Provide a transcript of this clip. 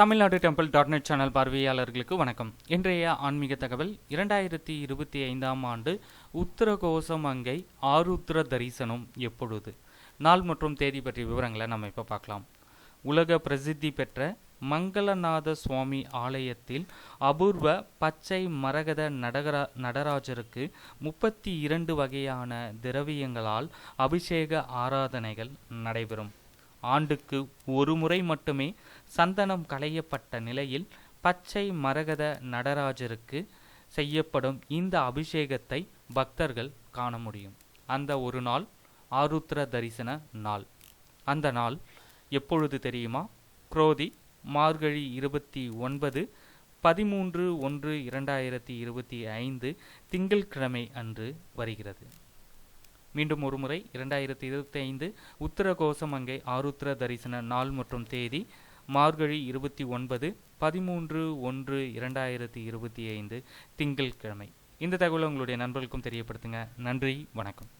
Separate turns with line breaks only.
Tamil Nadu temple dot net channel பார்வையாளர்களுக்கு வணக்கம். இன்றைய ஆன்மீக தகவல் இரண்டாயிரத்தி இருபத்தி ஐந்தாம் ஆண்டு உத்தரகோசம் அங்கை ஆருத்ர தரிசனம் எப்பொழுது? நாள் மற்றும் தேதி பற்றிய விவரங்களை நம்ம இப்போ பார்க்கலாம். உலக பிரசித்தி பெற்ற மங்களநாத சுவாமி ஆலயத்தில் அபூர்வ பச்சை மரகத நடகரா நடராஜருக்கு முப்பத்தி இரண்டு வகையான திரவியங்களால் அபிஷேக ஆராதனைகள் நடைபெறும். ஆண்டுக்கு ஒரு முறை மட்டுமே சந்தனம் களையப்பட்ட நிலையில் பச்சை மரகத நடராஜருக்கு செய்யப்படும் இந்த அபிஷேகத்தை பக்தர்கள் காண முடியும். அந்த ஒரு நாள் ஆருத்ர தரிசன நாள். அந்த நாள் எப்பொழுது தெரியுமா? குரோதி மார்கழி இருபத்தி ஒன்பது பதிமூன்று ஒன்று இரண்டாயிரத்தி இருபத்தி ஐந்து திங்கள்கிழமை அன்று வருகிறது. மீண்டும் ஒருமுறை இரண்டாயிரத்தி இருபத்தி ஐந்து உத்தர கோசமங்கை ஆருத்ர தரிசன நாள் மற்றும் தேதி மார்கழி இருபத்தி ஒன்பது பதிமூன்று ஒன்று இரண்டாயிரத்தி இருபத்தி ஐந்து திங்கட்கிழமை இந்த தகவலை உங்களுடைய நண்பர்களுக்கும் தெரியப்படுத்துங்க. நன்றி வணக்கம்.